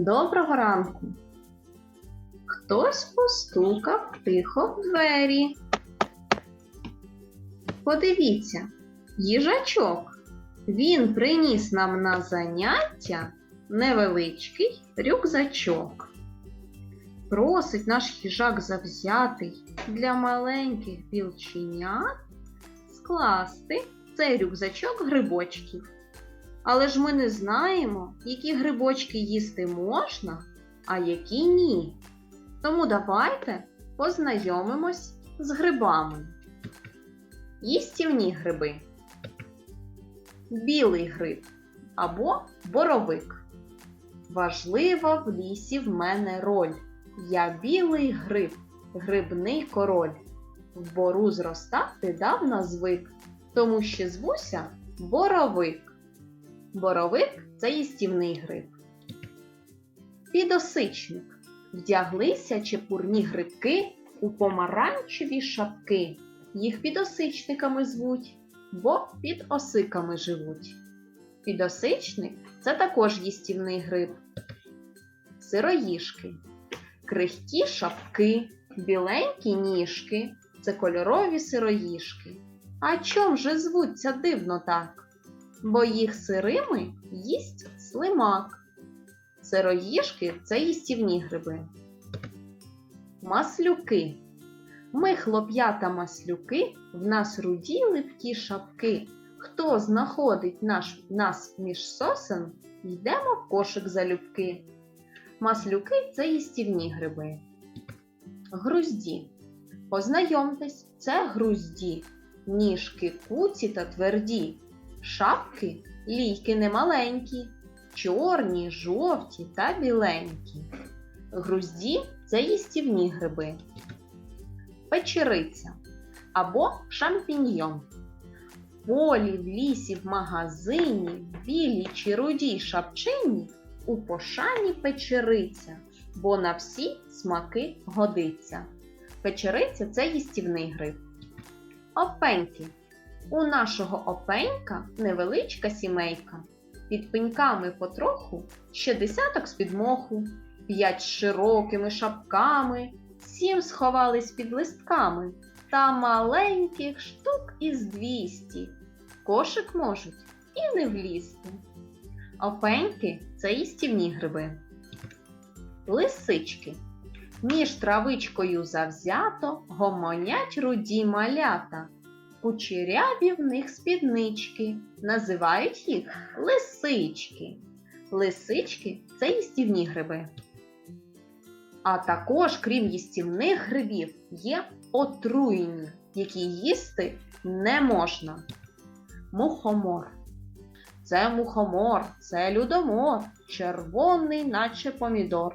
Доброго ранку. Хтось постукав тихо в двері. Подивіться, їжачок. Він приніс нам на заняття невеличкий рюкзачок. Просить наш їжак завзятий для маленьких білченят скласти цей рюкзачок грибочків. Але ж ми не знаємо, які грибочки їсти можна, а які ні. Тому давайте познайомимось з грибами. Їстівні гриби. Білий гриб або боровик. Важлива в лісі в мене роль. Я білий гриб, грибний король. В бору зростати давно звик, тому що звуся боровик. Боровик це їстівний гриб. Підосичник. Вдяглися чепурні грибки у помаранчеві шапки. Їх підосичниками звуть, бо під осиками живуть. Підосичник це також їстівний гриб. Сироїшки. Крихкі шапки, біленькі ніжки це кольорові сироїшки. А чом же звуться дивно так? Бо їх сирими їсть слимак. Сироїжки це їстівні гриби. Маслюки. Ми, хлоп'ята маслюки, в нас руді липкі шапки. Хто знаходить наш, нас між сосен, йдемо в кошик залюбки. Маслюки це їстівні гриби. Грузді. Познайомтесь, це грузді. Ніжки куці та тверді. Шапки лійки немаленькі, чорні, жовті та біленькі. Грузді це їстівні гриби. Печериця або шампіньйон. Полі, в лісі, в магазині, в білій чи рудій шапчині у пошані печериця, бо на всі смаки годиться. Печериця це їстівний гриб. Опеньки. У нашого опенька невеличка сімейка. Під пеньками потроху ще десяток з-під моху, п'ять з широкими шапками, сім сховались під листками, та маленьких штук із двісті. Кошик можуть і не влізти. Опеньки це їстівні гриби. Лисички. Між травичкою завзято гомонять руді малята. Кучеряві в них спіднички, називають їх лисички. Лисички це їстівні гриби. А також, крім їстівних грибів, є отруйні, які їсти не можна. Мухомор. Це мухомор, це людомор, червоний, наче помідор.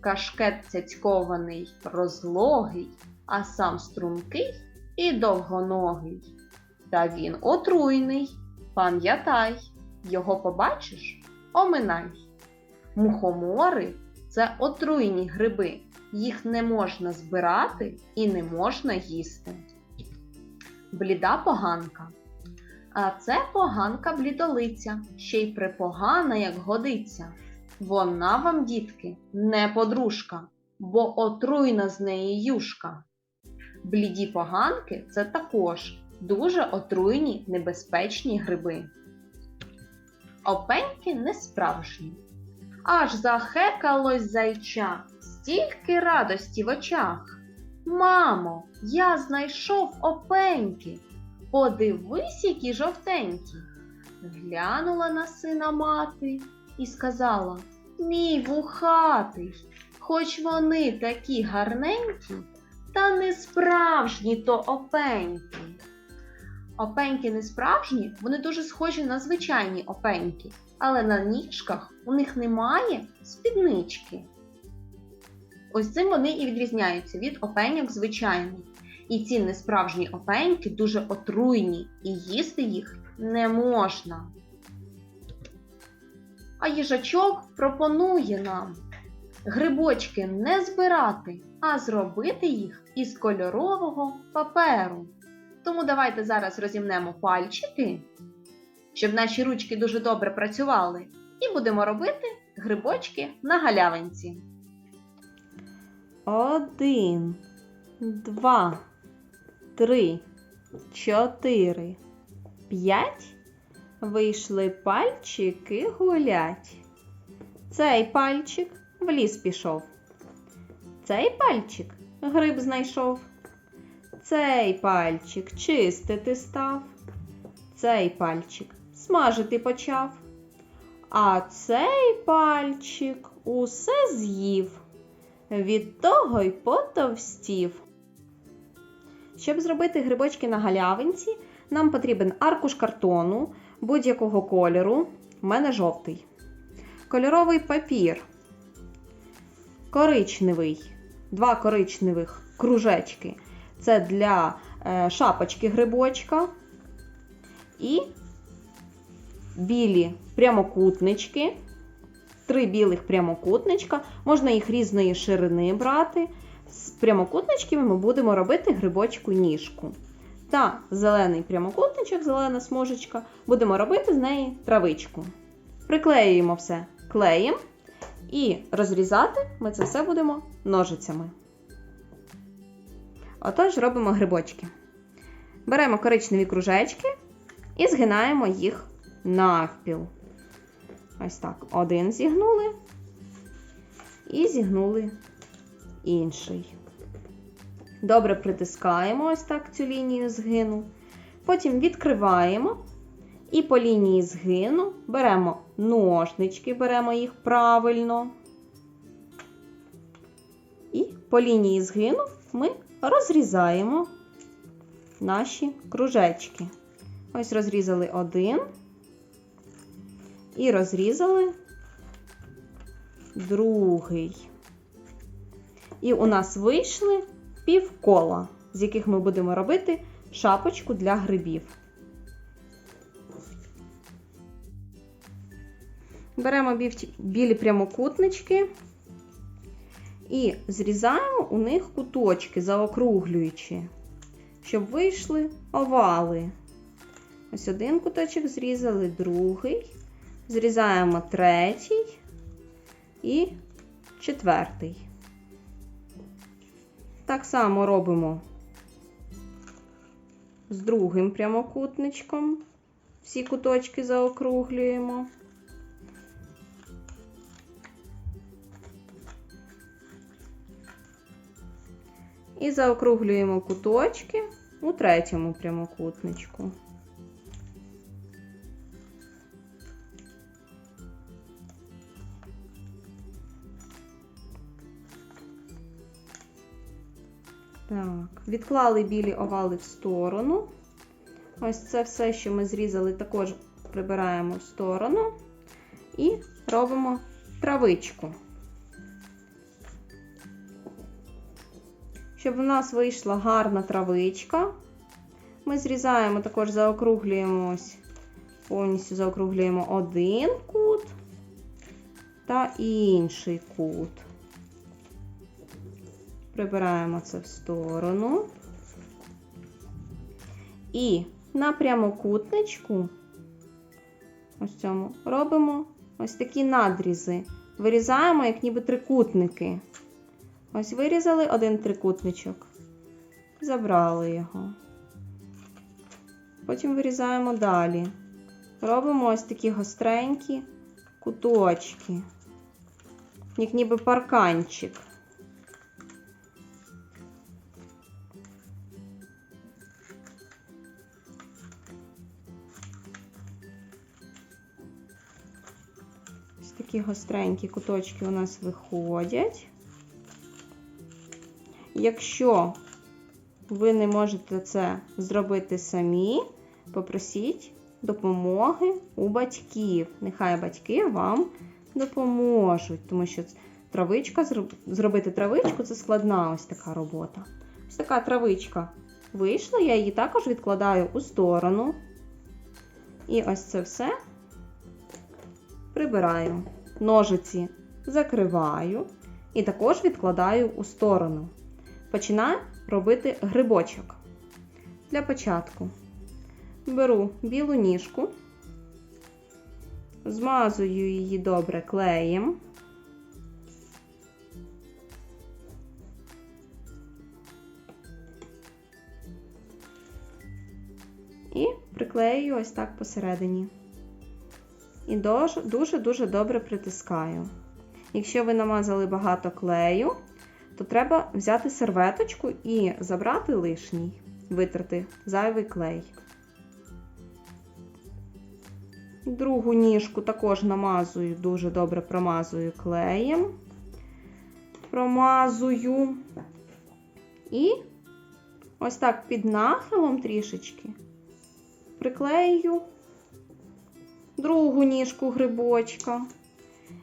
Кашкет цяцькований, розлогий, а сам стрункий і довгоногий. Та він отруйний. Пам'ятай, його побачиш, оминай. Мухомори це отруйні гриби. Їх не можна збирати і не можна їсти. Бліда поганка. А це поганка блідолиця, ще й припогана, як годиться. Вона вам, дітки, не подружка, бо отруйна з неї юшка. Бліді поганки це також дуже отруйні небезпечні гриби. Опеньки не справжні. Аж захекалось зайча, стільки радості в очах. Мамо, я знайшов опеньки. Подивись, які жовтенькі. Глянула на сина мати і сказала Мій вухатий, хоч вони такі гарненькі, та не справжні то опеньки. Опеньки не справжні, вони дуже схожі на звичайні опеньки, але на ніжках у них немає спіднички. Ось цим вони і відрізняються від опеньок звичайних. І ці несправжні опеньки дуже отруйні, і їсти їх не можна. А їжачок пропонує нам грибочки не збирати, а зробити їх із кольорового паперу. Тому давайте зараз розімнемо пальчики, щоб наші ручки дуже добре працювали, і будемо робити грибочки на галявинці. Один, два, три, чотири, п'ять. Вийшли пальчики гулять. Цей пальчик в ліс пішов. Цей пальчик гриб знайшов. Цей пальчик чистити став. Цей пальчик смажити почав. А цей пальчик усе з'їв. Від того й потовстів. Щоб зробити грибочки на галявинці, нам потрібен аркуш картону будь-якого кольору. У мене жовтий. Кольоровий папір. Коричневий. Два коричневих кружечки. Це для е, шапочки грибочка. І білі прямокутнички. Три білих прямокутничка. Можна їх різної ширини брати. З прямокутничками ми будемо робити грибочку ніжку. Та зелений прямокутничок, зелена смужечка, будемо робити з неї травичку. Приклеюємо все клеєм і розрізати ми це все будемо ножицями. Отож, робимо грибочки. Беремо коричневі кружечки і згинаємо їх навпіл. Ось так. Один зігнули і зігнули інший. Добре притискаємо ось так цю лінію згину. Потім відкриваємо і по лінії згину беремо ножнички, беремо їх правильно. І по лінії згину ми розрізаємо наші кружечки. Ось розрізали один і розрізали другий. І у нас вийшли півкола, з яких ми будемо робити шапочку для грибів. Беремо білі прямокутнички і зрізаємо у них куточки, заокруглюючи, щоб вийшли овали. Ось один куточок зрізали, другий, зрізаємо третій і четвертий. Так само робимо з другим прямокутничком. Всі куточки заокруглюємо. І заокруглюємо куточки у третьому прямокутничку. Так, відклали білі овали в сторону. Ось це все, що ми зрізали, також прибираємо в сторону і робимо травичку. Щоб у нас вийшла гарна травичка, ми зрізаємо, також заокруглюємо повністю заокруглюємо один кут та інший кут. Прибираємо це в сторону. І на прямокутничку, ось цьому, робимо ось такі надрізи. Вирізаємо, як ніби трикутники. Ось вирізали один трикутничок, забрали його. Потім вирізаємо далі. Робимо ось такі гостренькі куточки, як ніби парканчик. Ось такі гостренькі куточки у нас виходять. Якщо ви не можете це зробити самі, попросіть допомоги у батьків. Нехай батьки вам допоможуть, тому що травичка, зробити травичку це складна ось така робота. Ось така травичка вийшла, я її також відкладаю у сторону. І ось це все прибираю. Ножиці закриваю і також відкладаю у сторону. Починаю робити грибочок. Для початку беру білу ніжку Змазую її добре клеєм. І приклею ось так посередині. І дуже-дуже добре притискаю. Якщо ви намазали багато клею, то треба взяти серветочку і забрати лишній, витерти зайвий клей. Другу ніжку також намазую, дуже добре промазую клеєм. Промазую. І ось так під нахилом трішечки приклею другу ніжку грибочка.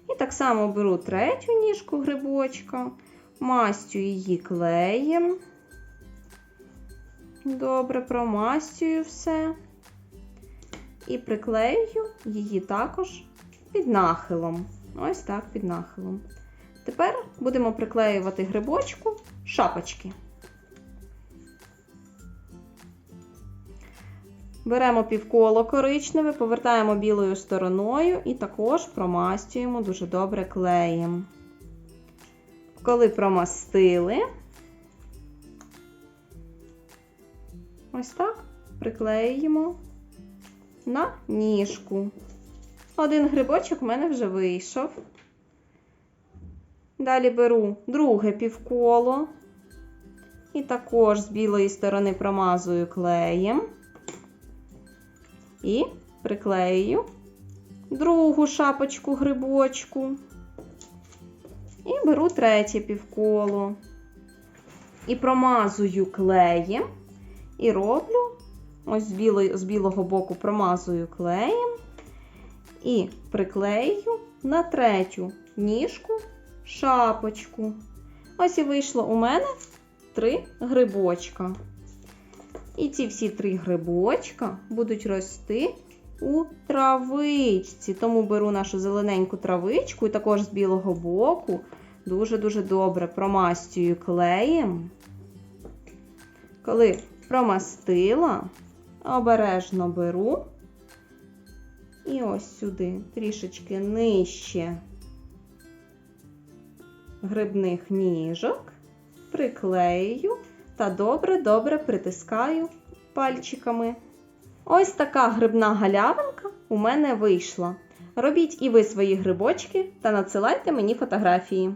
І так само беру третю ніжку грибочка, мастю її клеєм. Добре промастюю все. І приклею її також під нахилом. Ось так під нахилом. Тепер будемо приклеювати грибочку шапочки. Беремо півколо коричневе, повертаємо білою стороною і також промастюємо дуже добре клеєм. Коли промастили, ось так приклеїмо на ніжку. Один грибочок в мене вже вийшов. Далі беру друге півколо і також з білої сторони промазую клеєм. І приклею другу шапочку грибочку. Беру третє півколо. І промазую клеєм. І роблю ось з, білої, з білого боку промазую клеєм. І приклею на третю ніжку шапочку. Ось і вийшло у мене три грибочка. І ці всі три грибочка будуть рости у травичці. Тому беру нашу зелененьку травичку і також з білого боку дуже-дуже добре промастюю клеєм. Коли промастила, обережно беру і ось сюди трішечки нижче грибних ніжок приклею та добре-добре притискаю пальчиками. Ось така грибна галявинка у мене вийшла. Робіть і ви свої грибочки та надсилайте мені фотографії.